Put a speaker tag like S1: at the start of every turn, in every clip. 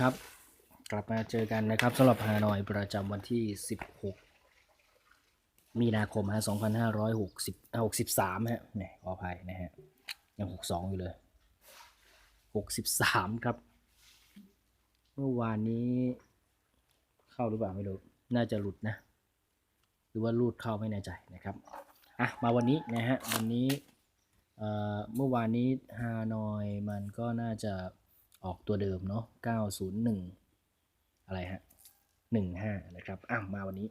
S1: ครับ กลับมาเจอกันนะครับสำหรับฮานอยประจำวันที่ 16 มีนาคมฮะ2560 63ฮะเนี่ยขออภัยนะฮะ ยัง 62 อยู่เลย 63 ครับ เมื่อวานนี้เข้าหรือเปล่าไม่รู้ น่าจะหลุดนะ หรือว่ารูดเข้าไม่แน่ใจนะครับ อะ มาวันนี้นะฮะ วันนี้เอ่อเมื่อวานนี้ฮานอยมันก็น่าจะ ออกตัวเดิมเนาะ901 อะไรฮะ 15 นะครับอะมาวันนี้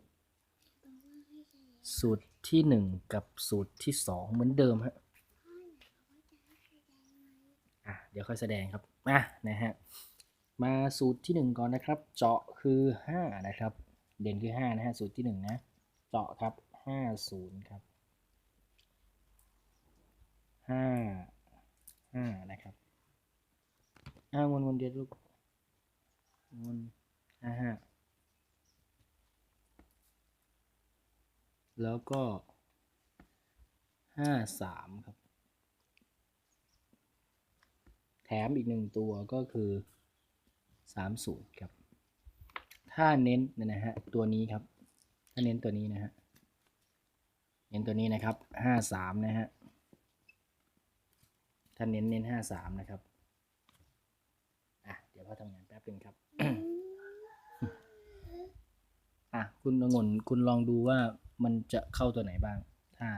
S1: สูตรที่ 1 กับสูตรที่ 2 เหมือนเดิมฮะอะเดี๋ยวค่อยแสดงครับอะนะฮะ มาสูตรที่ 1 ก่อนนะครับ เจาะคือ 5 นะครับ เด่นคือ 5 นะฮะ สูตรที่ 1 นะ เจาะครับ 50 ครับ 5 5นะ อ่าวนวนเดียวลูกวนห้าห้าแล้วก็53ครับ แถมอีกหนึ่งตัวก็คือ30ครับ ถ้าเน้นนยนะฮะตัวนี้ครับ ถ้าเน้นตัวนี้นะฮะ เน้นตัวนี้นะครับ53นะฮะ ถ้าเน้นเน้น53นะครับ เดี๋ยวพ่อทำงานแป๊บนึงครับ อะคุณองุ่นคุณลองดูว่ามันจะเข้าตัวไหนบ้าง ถ้า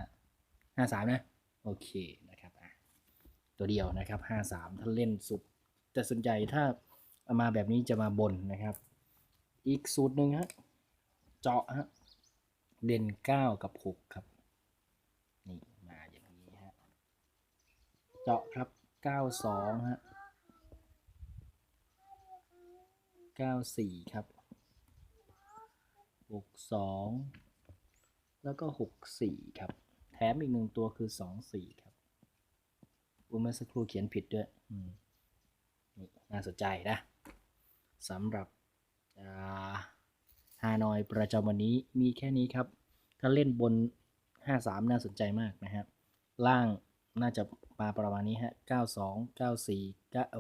S1: 53นะ โอเคนะครับอะตัวเดียวนะครับ53ถ้าเล่นสุด แต่ส่วนใหญ่ถ้าเอามาแบบนี้จะมาบนนะครับ อีกสูตรหนึ่งฮะเจาะฮะเด่น9กับ6ครับ นี่มาอย่างนี้ฮะเจาะครับ92ฮะ 94 ครับ 62 แล้วก็ 64 ครับ แถมอีกหนึ่งตัวคือ 24 ครับอุเมื่อสักครู่เขียนผิดด้วยนี่น่าสนใจนะสำหรับฮานอยประจำวันนี้มีแค่นี้ครับ ถ้าเล่นบน 53 น่าสนใจมากนะครับล่างน่าจะมาประมาณนี้ฮะ 92 94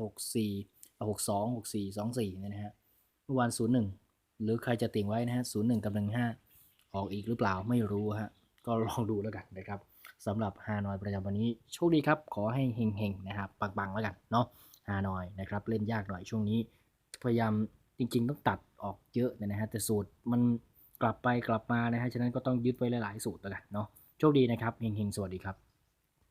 S1: 64 62 64 24เนี่ยนะฮะ เมื่อวาน01หรือใครจะติ่งไว้นะฮะ01กับ15ออกอีกหรือเปล่าไม่รู้ฮะก็ลองดูแล้วกันนะครับสำหรับฮานอยประจำวันนี้โชคดีครับ ขอให้เฮงๆนะครับปังๆแล้วกันเนาะฮานอยนะครับเล่นยากหน่อยช่วงนี้ พยายามจริงๆ ต้องตัดออกเยอะนะฮะแต่สูตรมันกลับไปกลับมานะฮะฉะนั้นก็ต้องยึดไว้หลายๆสูตรแล้วกันเนาะโชคดีนะครับเฮงๆ สวัสดีครับ